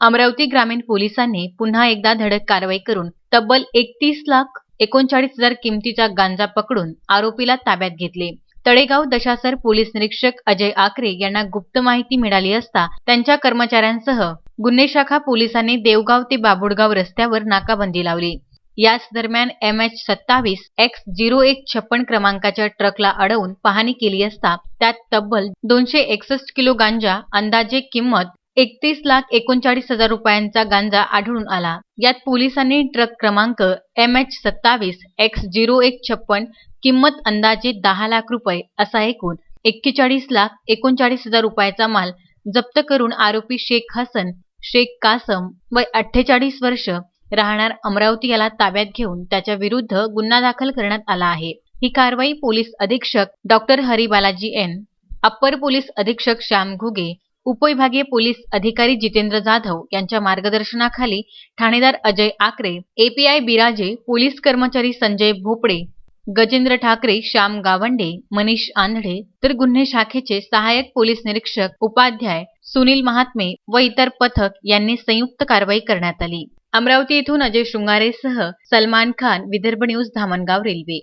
अमरावती ग्रामीण पोलिसांनी पुन्हा एकदा धडक कारवाई करून तब्बल एकतीस लाख एकोणचाळीस हजार किमतीचा गांजा पकडून आरोपीला ताब्यात घेतले. तळेगाव दशासर पोलीस निरीक्षक अजय आकरे यांना गुप्त माहिती मिळाली असता त्यांच्या कर्मचाऱ्यांसह गुन्हे शाखा पोलिसांनी देवगाव ते बाबुडगाव रस्त्यावर नाकाबंदी लावली. याच दरम्यान एम एच सत्तावीस एक्स झिरो एक छप्पन क्रमांकाच्या ट्रकला अडवून पाहणी केली असता त्यात तब्बल दोनशे एकसष्ट किलो गांजा अंदाजे किंमत एकतीस लाख एकोणचाळीस हजार रुपयांचा गांजा आढळून आला. यात पोलिसांनी ट्रक क्रमांक एम एच सत्तावीस एक्स झिरो एक छप्पन किंमत अंदाजे दहा लाख रुपये असा एकूण एक्केचाळीस लाख एकोणचाळीस हजार रुपयाचा माल जप्त करून आरोपी शेख हसन शेख कासम वय अठ्ठेचाळीस वर्ष राहणार अमरावती याला ताब्यात घेऊन त्याच्या विरुद्ध गुन्हा दाखल करण्यात आला आहे. ही कारवाई पोलीस अधीक्षक डॉक्टर हरिबालाजी एन अप्पर पोलीस अधीक्षक श्याम घुगे उपविभागीय पोलीस अधिकारी जितेंद्र जाधव यांच्या मार्गदर्शनाखाली ठाणेदार अजय आकरे एपीआय बिराजे पोलीस कर्मचारी संजय भोपडे गजेंद्र ठाकरे श्याम गावंडे मनीष आंधळे तर गुन्हे शाखेचे सहाय्यक पोलीस निरीक्षक उपाध्याय सुनील महात्मे व इतर पथक यांनी संयुक्त कारवाई करण्यात आली. अमरावती येथून अजय शृंगारेसह सलमान खान विदर्भ न्यूज धामणगाव रेल्वे.